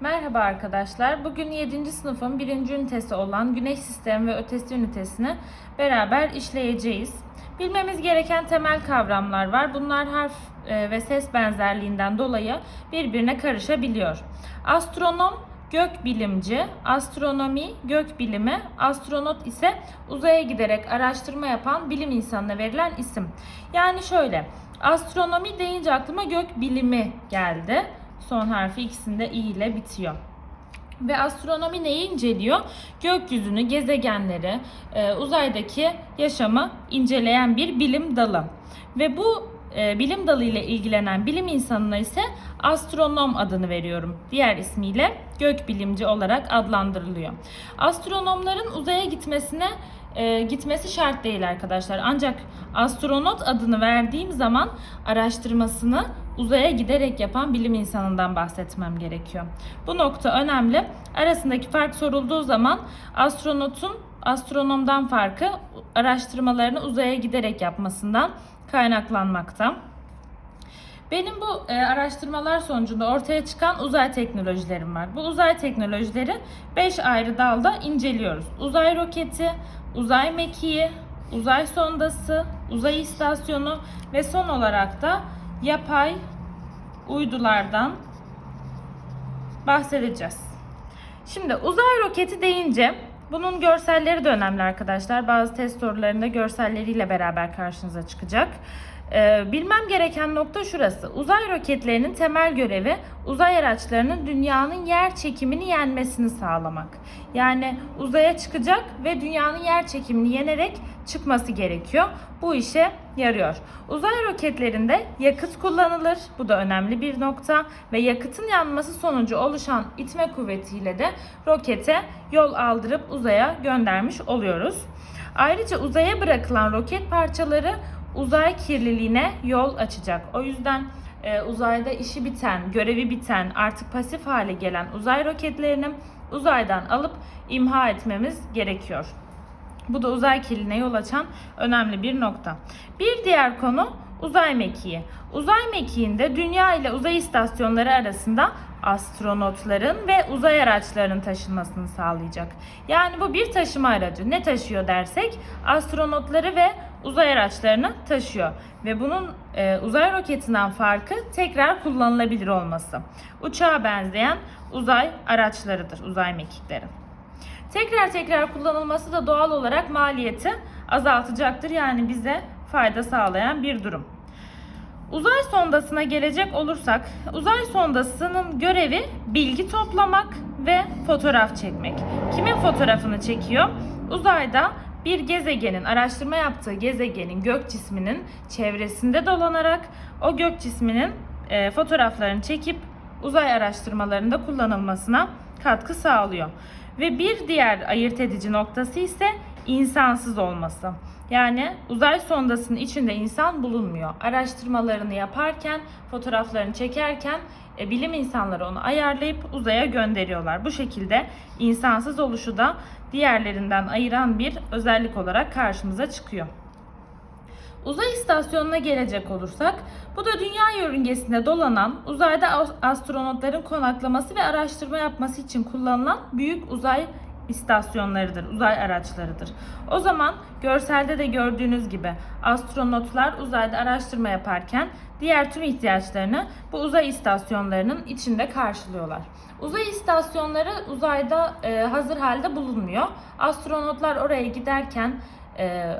Merhaba arkadaşlar. Bugün 7. sınıfın 1. ünitesi olan Güneş Sistemi ve Ötesi ünitesini beraber işleyeceğiz. Bilmemiz gereken temel kavramlar var. Bunlar harf e, ve ses benzerliğinden dolayı birbirine karışabiliyor. Astronom gök bilimci, astronomi gök bilimi, astronot ise uzaya giderek araştırma yapan bilim insanına verilen isim. Yani şöyle, astronomi deyince aklıma gök bilimi geldi. Son harfi ikisinde i ile bitiyor. Ve astronomi neyi inceliyor? Gökyüzünü, gezegenleri, e, uzaydaki yaşamı inceleyen bir bilim dalı. Ve bu e, bilim dalı ile ilgilenen bilim insanına ise astronom adını veriyorum. Diğer ismiyle gökbilimci olarak adlandırılıyor. Astronomların uzaya gitmesine e, gitmesi şart değil arkadaşlar. Ancak astronot adını verdiğim zaman araştırmasını uzaya giderek yapan bilim insanından bahsetmem gerekiyor. Bu nokta önemli. Arasındaki fark sorulduğu zaman astronotun astronomdan farkı araştırmalarını uzaya giderek yapmasından kaynaklanmakta. Benim bu e, araştırmalar sonucunda ortaya çıkan uzay teknolojilerim var. Bu uzay teknolojileri 5 ayrı dalda inceliyoruz. Uzay roketi, uzay mekiği, uzay sondası, uzay istasyonu ve son olarak da yapay uydulardan bahsedeceğiz. Şimdi uzay roketi deyince bunun görselleri de önemli arkadaşlar. Bazı test sorularında görselleriyle beraber karşınıza çıkacak. Ee, bilmem gereken nokta şurası. Uzay roketlerinin temel görevi uzay araçlarının dünyanın yer çekimini yenmesini sağlamak. Yani uzaya çıkacak ve dünyanın yer çekimini yenerek çıkması gerekiyor. Bu işe yarıyor. Uzay roketlerinde yakıt kullanılır. Bu da önemli bir nokta ve yakıtın yanması sonucu oluşan itme kuvvetiyle de rokete yol aldırıp uzaya göndermiş oluyoruz. Ayrıca uzaya bırakılan roket parçaları uzay kirliliğine yol açacak. O yüzden e, uzayda işi biten, görevi biten, artık pasif hale gelen uzay roketlerini uzaydan alıp imha etmemiz gerekiyor. Bu da uzay kirliliğine yol açan önemli bir nokta. Bir diğer konu uzay mekiği. Uzay mekiğinde dünya ile uzay istasyonları arasında astronotların ve uzay araçlarının taşınmasını sağlayacak. Yani bu bir taşıma aracı. Ne taşıyor dersek astronotları ve uzay araçlarını taşıyor. Ve bunun e, uzay roketinden farkı tekrar kullanılabilir olması. Uçağa benzeyen uzay araçlarıdır, uzay mekikleri. Tekrar tekrar kullanılması da doğal olarak maliyeti azaltacaktır. Yani bize fayda sağlayan bir durum. Uzay sondasına gelecek olursak, uzay sondasının görevi bilgi toplamak ve fotoğraf çekmek. Kimin fotoğrafını çekiyor? Uzayda bir gezegenin, araştırma yaptığı gezegenin gök cisminin çevresinde dolanarak o gök cisminin e, fotoğraflarını çekip uzay araştırmalarında kullanılmasına katkı sağlıyor. Ve bir diğer ayırt edici noktası ise insansız olması. Yani uzay sondasının içinde insan bulunmuyor. Araştırmalarını yaparken, fotoğraflarını çekerken e, bilim insanları onu ayarlayıp uzaya gönderiyorlar. Bu şekilde insansız oluşu da diğerlerinden ayıran bir özellik olarak karşımıza çıkıyor. Uzay istasyonuna gelecek olursak, bu da dünya yörüngesinde dolanan, uzayda astronotların konaklaması ve araştırma yapması için kullanılan büyük uzay istasyonlarıdır, uzay araçlarıdır. O zaman görselde de gördüğünüz gibi astronotlar uzayda araştırma yaparken diğer tüm ihtiyaçlarını bu uzay istasyonlarının içinde karşılıyorlar. Uzay istasyonları uzayda e, hazır halde bulunmuyor. Astronotlar oraya giderken e,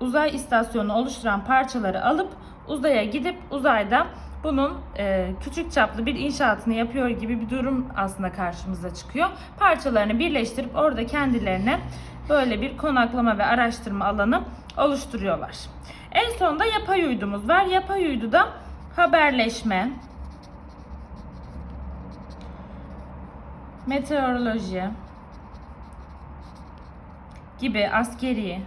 uzay istasyonu oluşturan parçaları alıp uzaya gidip uzayda bunun e, küçük çaplı bir inşaatını yapıyor gibi bir durum aslında karşımıza çıkıyor. Parçalarını birleştirip orada kendilerine böyle bir konaklama ve araştırma alanı oluşturuyorlar. En sonunda yapay uydumuz var. Yapay uyduda haberleşme, meteoroloji gibi askeri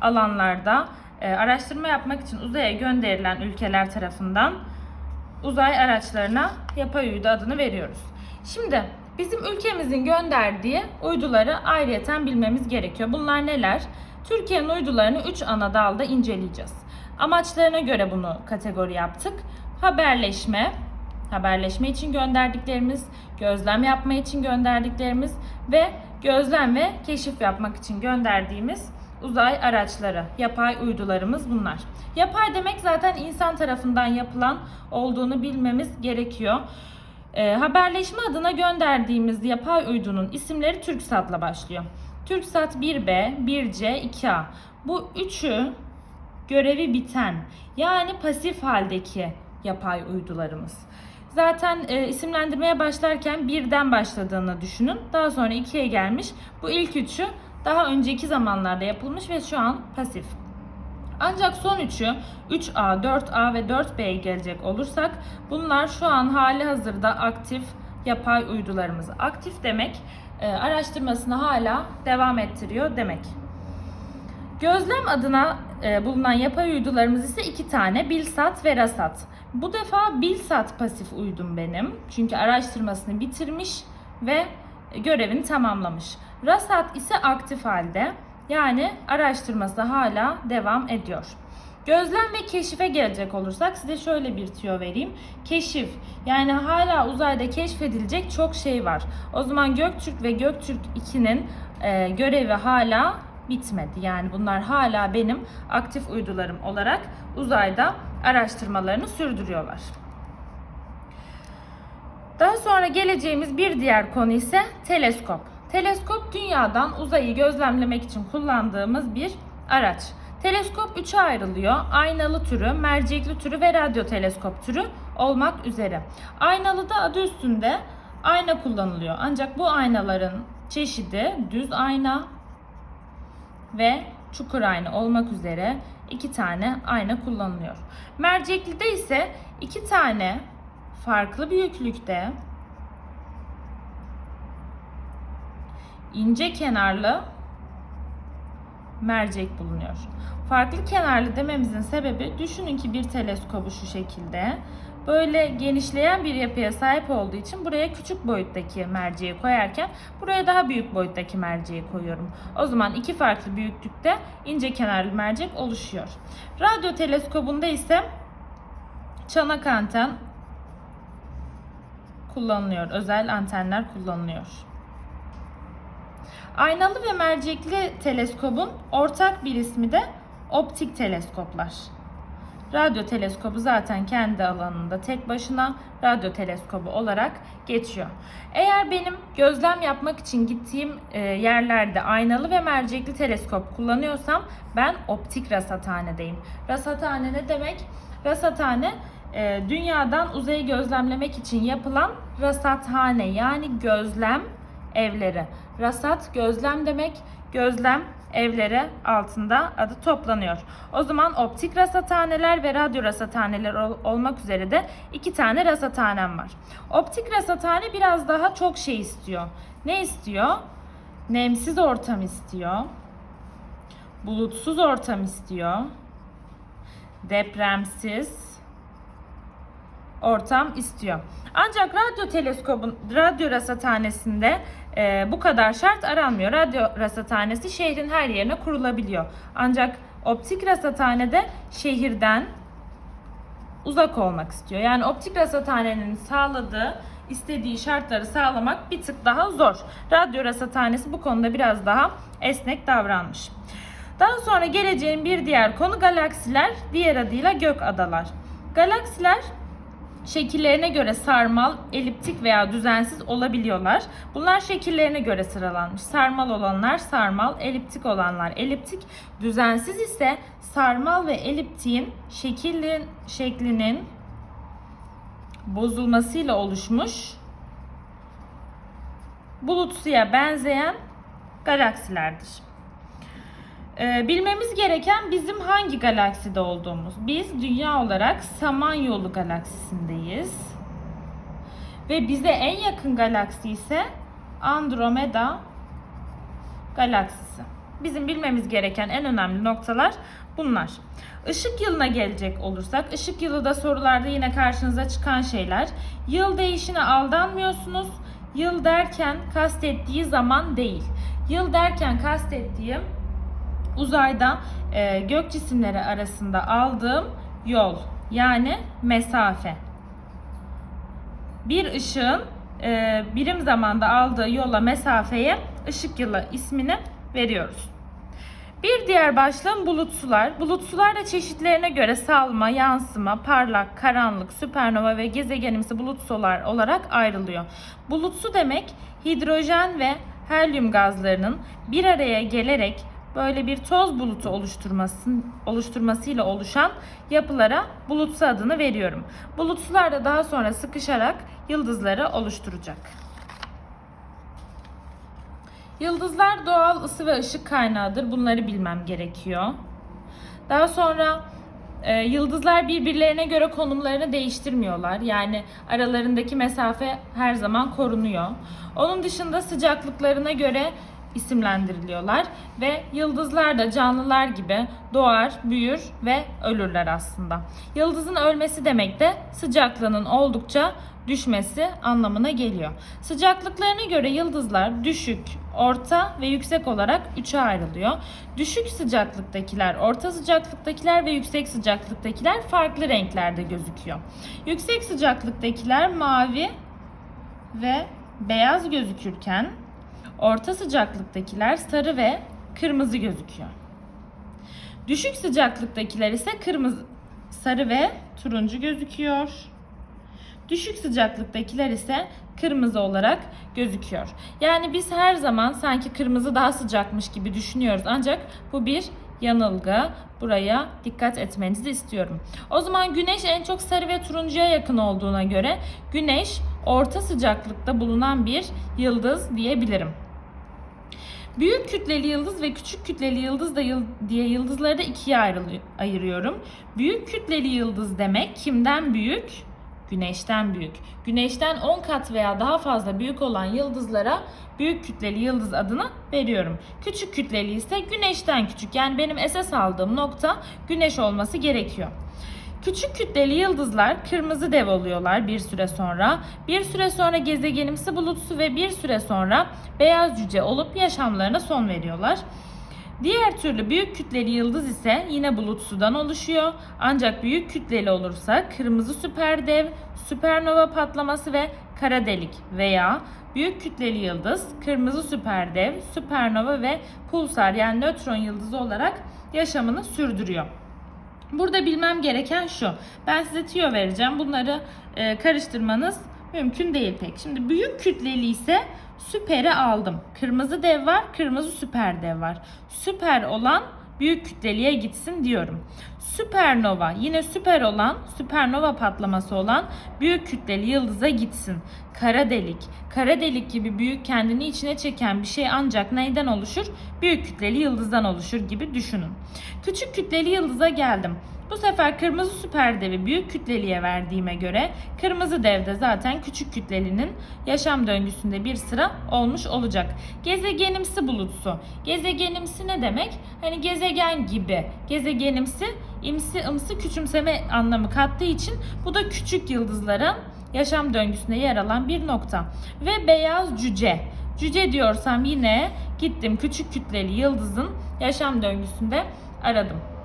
alanlarda e, araştırma yapmak için uzaya gönderilen ülkeler tarafından uzay araçlarına yapay uydu adını veriyoruz. Şimdi bizim ülkemizin gönderdiği uyduları ayrıyeten bilmemiz gerekiyor. Bunlar neler? Türkiye'nin uydularını 3 ana dalda inceleyeceğiz. Amaçlarına göre bunu kategori yaptık. Haberleşme, haberleşme için gönderdiklerimiz, gözlem yapma için gönderdiklerimiz ve gözlem ve keşif yapmak için gönderdiğimiz uzay araçları, yapay uydularımız bunlar. Yapay demek zaten insan tarafından yapılan olduğunu bilmemiz gerekiyor. E, haberleşme adına gönderdiğimiz yapay uydunun isimleri TürkSat'la başlıyor. TürkSat 1B, 1C, 2A. Bu üçü görevi biten yani pasif haldeki yapay uydularımız. Zaten e, isimlendirmeye başlarken birden başladığını düşünün. Daha sonra ikiye gelmiş. Bu ilk üçü daha önceki zamanlarda yapılmış ve şu an pasif. Ancak son üçü 3A, 4A ve 4B'ye gelecek olursak bunlar şu an hali hazırda aktif yapay uydularımız. Aktif demek e, araştırmasını hala devam ettiriyor demek. Gözlem adına e, bulunan yapay uydularımız ise iki tane Bilsat ve Rasat. Bu defa Bilsat pasif uydum benim. Çünkü araştırmasını bitirmiş ve görevini tamamlamış. Rasat ise aktif halde. Yani araştırması hala devam ediyor. Gözlem ve keşife gelecek olursak size şöyle bir tüyo vereyim. Keşif yani hala uzayda keşfedilecek çok şey var. O zaman Göktürk ve Göktürk 2'nin e, görevi hala bitmedi. Yani bunlar hala benim aktif uydularım olarak uzayda araştırmalarını sürdürüyorlar. Daha sonra geleceğimiz bir diğer konu ise teleskop. Teleskop dünyadan uzayı gözlemlemek için kullandığımız bir araç. Teleskop üçe ayrılıyor. Aynalı türü, mercekli türü ve radyo teleskop türü olmak üzere. Aynalı da adı üstünde ayna kullanılıyor. Ancak bu aynaların çeşidi düz ayna ve çukur ayna olmak üzere iki tane ayna kullanılıyor. Merceklide ise iki tane farklı büyüklükte ince kenarlı mercek bulunuyor. Farklı kenarlı dememizin sebebi düşünün ki bir teleskobu şu şekilde böyle genişleyen bir yapıya sahip olduğu için buraya küçük boyuttaki merceği koyarken buraya daha büyük boyuttaki merceği koyuyorum. O zaman iki farklı büyüklükte ince kenarlı mercek oluşuyor. Radyo teleskobunda ise çanak anten kullanılıyor. Özel antenler kullanılıyor. Aynalı ve mercekli teleskobun ortak bir ismi de optik teleskoplar. Radyo teleskobu zaten kendi alanında tek başına radyo teleskobu olarak geçiyor. Eğer benim gözlem yapmak için gittiğim e, yerlerde aynalı ve mercekli teleskop kullanıyorsam ben optik rasathanedeyim. Rasathane ne demek? Rasathane e, dünyadan uzayı gözlemlemek için yapılan rasathane yani gözlem evleri. Rasat gözlem demek. Gözlem evleri altında adı toplanıyor. O zaman optik rasathaneler ve radyo rasathaneler ol- olmak üzere de iki tane rasathanem var. Optik rasathane biraz daha çok şey istiyor. Ne istiyor? Nemsiz ortam istiyor. Bulutsuz ortam istiyor. Depremsiz ortam istiyor. Ancak radyo teleskobun radyo rasathanesinde e, bu kadar şart aranmıyor. Radyo rasathanesi şehrin her yerine kurulabiliyor. Ancak optik rasathanede şehirden uzak olmak istiyor. Yani optik rasathanenin sağladığı istediği şartları sağlamak bir tık daha zor. Radyo rasathanesi bu konuda biraz daha esnek davranmış. Daha sonra geleceğin bir diğer konu galaksiler, diğer adıyla gök adalar. Galaksiler şekillerine göre sarmal, eliptik veya düzensiz olabiliyorlar. Bunlar şekillerine göre sıralanmış. Sarmal olanlar sarmal, eliptik olanlar eliptik. Düzensiz ise sarmal ve eliptiğin şekilin, şeklinin bozulmasıyla oluşmuş bulutsuya benzeyen galaksilerdir. Ee, bilmemiz gereken bizim hangi galakside olduğumuz. Biz dünya olarak Samanyolu galaksisindeyiz. Ve bize en yakın galaksi ise Andromeda galaksisi. Bizim bilmemiz gereken en önemli noktalar bunlar. Işık yılına gelecek olursak, ışık yılı da sorularda yine karşınıza çıkan şeyler. Yıl değişine aldanmıyorsunuz. Yıl derken kastettiği zaman değil. Yıl derken kastettiğim uzayda e, gök cisimleri arasında aldığım yol yani mesafe. bir ışığın e, birim zamanda aldığı yola mesafeye ışık yılı ismini veriyoruz. Bir diğer başlığım bulutsular. Bulutsular da çeşitlerine göre salma, yansıma, parlak, karanlık, süpernova ve gezegenimsi bulutsular olarak ayrılıyor. Bulutsu demek hidrojen ve helyum gazlarının bir araya gelerek böyle bir toz bulutu oluşturması, oluşturmasıyla oluşan yapılara bulutsu adını veriyorum. Bulutsular da daha sonra sıkışarak yıldızları oluşturacak. Yıldızlar doğal ısı ve ışık kaynağıdır. Bunları bilmem gerekiyor. Daha sonra e, yıldızlar birbirlerine göre konumlarını değiştirmiyorlar. Yani aralarındaki mesafe her zaman korunuyor. Onun dışında sıcaklıklarına göre isimlendiriliyorlar ve yıldızlar da canlılar gibi doğar, büyür ve ölürler aslında. Yıldızın ölmesi demek de sıcaklığının oldukça düşmesi anlamına geliyor. Sıcaklıklarına göre yıldızlar düşük, orta ve yüksek olarak üçe ayrılıyor. Düşük sıcaklıktakiler, orta sıcaklıktakiler ve yüksek sıcaklıktakiler farklı renklerde gözüküyor. Yüksek sıcaklıktakiler mavi ve beyaz gözükürken orta sıcaklıktakiler sarı ve kırmızı gözüküyor. Düşük sıcaklıktakiler ise kırmızı, sarı ve turuncu gözüküyor. Düşük sıcaklıktakiler ise kırmızı olarak gözüküyor. Yani biz her zaman sanki kırmızı daha sıcakmış gibi düşünüyoruz. Ancak bu bir yanılgı. Buraya dikkat etmenizi istiyorum. O zaman güneş en çok sarı ve turuncuya yakın olduğuna göre güneş orta sıcaklıkta bulunan bir yıldız diyebilirim. Büyük kütleli yıldız ve küçük kütleli yıldız da yıl, diye yıldızları da ikiye ayırıyorum. Büyük kütleli yıldız demek kimden büyük? Güneşten büyük. Güneşten 10 kat veya daha fazla büyük olan yıldızlara büyük kütleli yıldız adını veriyorum. Küçük kütleli ise güneşten küçük. Yani benim esas aldığım nokta güneş olması gerekiyor. Küçük kütleli yıldızlar kırmızı dev oluyorlar bir süre sonra. Bir süre sonra gezegenimsi bulutsu ve bir süre sonra beyaz cüce olup yaşamlarına son veriyorlar. Diğer türlü büyük kütleli yıldız ise yine bulut sudan oluşuyor. Ancak büyük kütleli olursa kırmızı süperdev, süpernova patlaması ve kara delik veya büyük kütleli yıldız, kırmızı süperdev, süpernova ve pulsar yani nötron yıldızı olarak yaşamını sürdürüyor. Burada bilmem gereken şu. Ben size tüyo vereceğim. Bunları e, karıştırmanız mümkün değil pek. Şimdi büyük kütleli ise süperi aldım. Kırmızı dev var, kırmızı süper dev var. Süper olan büyük kütleliğe gitsin diyorum. Süpernova yine süper olan, süpernova patlaması olan büyük kütleli yıldıza gitsin. Kara delik. Kara delik gibi büyük kendini içine çeken bir şey ancak neyden oluşur? Büyük kütleli yıldızdan oluşur gibi düşünün. Küçük kütleli yıldıza geldim. Bu sefer kırmızı süper devi büyük kütleliğe verdiğime göre kırmızı dev de zaten küçük kütlelinin yaşam döngüsünde bir sıra olmuş olacak. Gezegenimsi bulutsu. Gezegenimsi ne demek? Hani gezegen gibi. Gezegenimsi imsi ımsı küçümseme anlamı kattığı için bu da küçük yıldızların yaşam döngüsünde yer alan bir nokta. Ve beyaz cüce. Cüce diyorsam yine gittim küçük kütleli yıldızın yaşam döngüsünde aradım.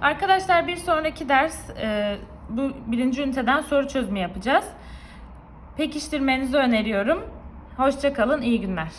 Arkadaşlar bir sonraki ders e, bu birinci üniteden soru çözümü yapacağız. Pekiştirmenizi öneriyorum. Hoşçakalın, iyi günler.